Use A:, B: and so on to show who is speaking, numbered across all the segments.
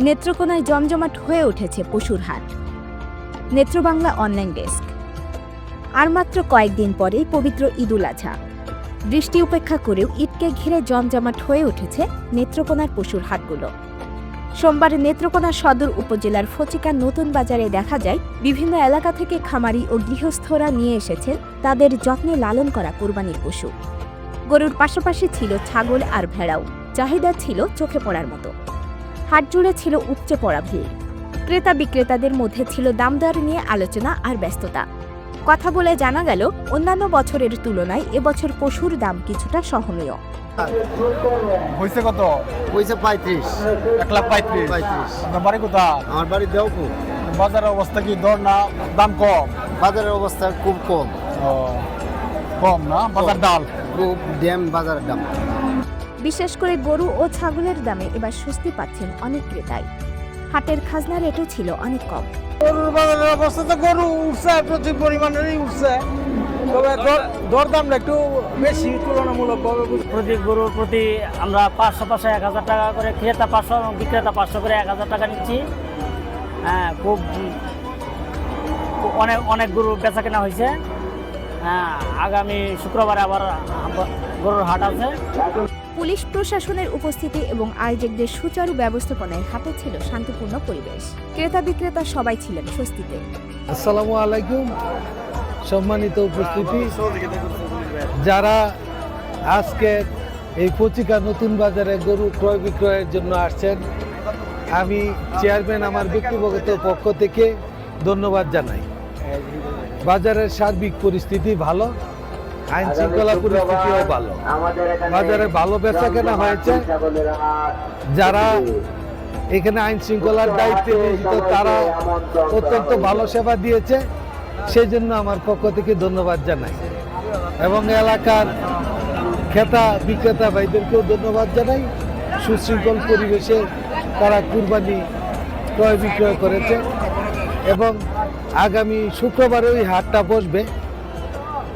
A: নেত্রকোনায় জমজমাট হয়ে উঠেছে পশুর হাট। নেত্রবাংলা অনলাইন ডেস্ক। আর মাত্র কয়েকদিন পরেই পবিত্র ঈদুল আজহা। বৃষ্টি উপেক্ষা করেও ঈদকে ঘিরে জমজমাট হয়ে উঠেছে নেত্রকোনার পশুর হাটগুলো। সোমবার নেত্রকোনা সদর উপজেলার ফচিকা নতুন বাজারে দেখা যায়, বিভিন্ন এলাকা থেকে খামারি ও গৃহস্থরা নিয়ে এসেছেন তাদের যত্নে লালন করা কোরবানির পশু। গরুর পাশাপাশি ছিল ছাগল আর ভেড়াও। চাহিদা ছিল চোখে পড়ার মতো। হাট জুড়ে ছিল উপচে পড়া ভিড়। ক্রেতা বিক্রেতাদের মধ্যে ছিল দামদর নিয়ে আলোচনা আর ব্যস্ততা। কথা বলে জানা গেল অন্যান্য বছরের তুলনায় এবছর পশুর দাম কিছুটা সহনীয়।
B: হয়েছে কত?
C: পয়সা পঁয়ত্রিশ।
B: এক লাখ পঁয়ত্রিশ।
C: পঁয়ত্রিশ।
B: আপনার বাড়ি কোথায়?
C: আমার বাড়ি দেওপুর।
B: বাজারের অবস্থা কি দর না দাম কম?
C: বাজারের অবস্থা খুব কম।
B: কম না? বাজার দাম
C: খুব ড্যাম বাজারের দাম।
A: বিশেষ করে গরু ও ছাগলের দামে এবার স্বস্তি পাচ্ছেন অনেক ক্রেতাই। হাটের খাজনা রেটও ছিল অনেক কম।
D: গরুর বাজারের অবস্থা তো গরু উঠছে প্রচুর পরিমাণেরই উঠছে। তবে দর- দরদামটা একটু বেশি তুলনামূলকভাবে
E: প্রতি গরুর প্রতি আমরা পাঁচশো পাঁচশো এক হাজার টাকা করে ক্রেতা পাঁচশো এবং বিক্রেতা পাঁচশো করে এক হাজার টাকা নিচ্ছি। হ্যাঁ খুব অনেক অনেক গরু বেচা কেনা হয়েছে। হ্যাঁ আগামী শুক্রবারে আবার গরুর হাট আছে।
A: পুলিশ প্রশাসনের উপস্থিতি এবং আয়োজকদের সুচারু ব্যবস্থাপনায় হাতে ছিল শান্তিপূর্ণ পরিবেশ। ক্রেতা বিক্রেতা সবাই ছিলেন স্বস্তিতে।
F: আসসালামু আলাইকুম। সম্মানিত উপস্থিতি। যারা আজকে এই পচিকা নতুন বাজারে গরু ক্রয় বিক্রয়ের জন্য আসছেন, আমি চেয়ারম্যান আমার ব্যক্তিগত পক্ষ থেকে ধন্যবাদ জানাই। বাজারের সার্বিক পরিস্থিতি ভালো আইন শৃঙ্খলা পরিস্থিতিও ভালো। বাজারে ভালো বেচা কেনা হয়েছে। যারা এখানে আইন শৃঙ্খলার দায়িত্বে নিয়োজিত তারা অত্যন্ত ভালো সেবা দিয়েছে। সেই জন্য আমার পক্ষ থেকে ধন্যবাদ জানাই। এবং এলাকার ক্রেতা বিক্রেতা ভাইদেরকেও ধন্যবাদ জানাই। সুশৃঙ্খল পরিবেশে তারা কুরবানি ক্রয় বিক্রয় করেছে। এবং আগামী শুক্রবারে ওই হাটটা বসবে।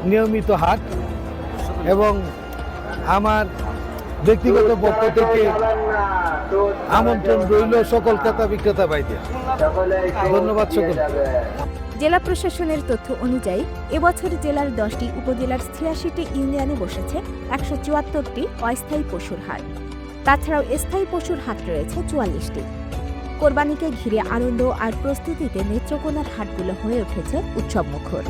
F: নিয়মিত হাট এবং আমার ব্যক্তিগত পক্ষ থেকে আমন্ত্রণ রইল সকল ক্রেতা বিক্রেতা ভাইদের। ধন্যবাদ সকলকে।
A: জেলা প্রশাসনের তথ্য অনুযায়ী, এবছর জেলার দশটি উপজেলার ছিয়াশিটি ইউনিয়নে বসেছে একশো চুয়াত্তরটি অস্থায়ী পশুর হাট। তাছাড়াও স্থায়ী পশুর হাট রয়েছে চুয়াল্লিশটি। কোরবানিকে ঘিরে আনন্দ আর প্রস্তুতিতে নেত্রকোনার হাটগুলো হয়ে উঠেছে উৎসব মুখর